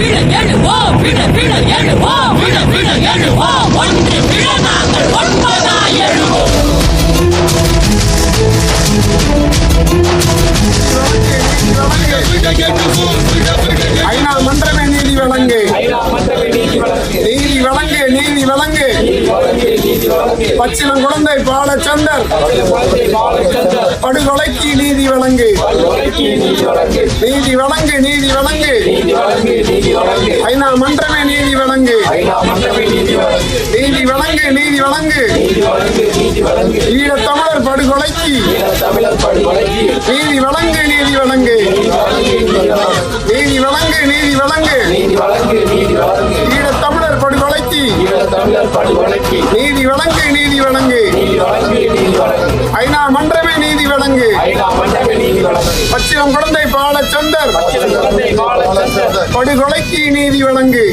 விழ எழுவோம் விழ விழ எழுவோம் விழ விழ எழுவோம் ஒன்று விழ நாங்கள் ஒன்பதாய் எழுவோம் ஐநா நீதி வழங்கு. பச்சிலம் குழந்தை பாலச்சந்தர். படுகொலைக்கு நீதி வழங்கு. நீதி வழங்கு நீதி வழங்கு. ஐநா மன்றமே நீதி வழங்கு. நீதி வழங்கு நீதி வழங்கு. ஈழத்தமிழர் படுகொலைக்கு. நீதி வழங்கு நீதி வழங்கு. நீதி வழங்கு நீதி வழங்கு. நீதி வழங்கு நீதி வழங்கு. ஐநா மன்றமே நீதி வழங்கு. பச்சிலம் குழந்தை பாலச்சந்தர். படுகொலைக்கு நீதி வழங்கு.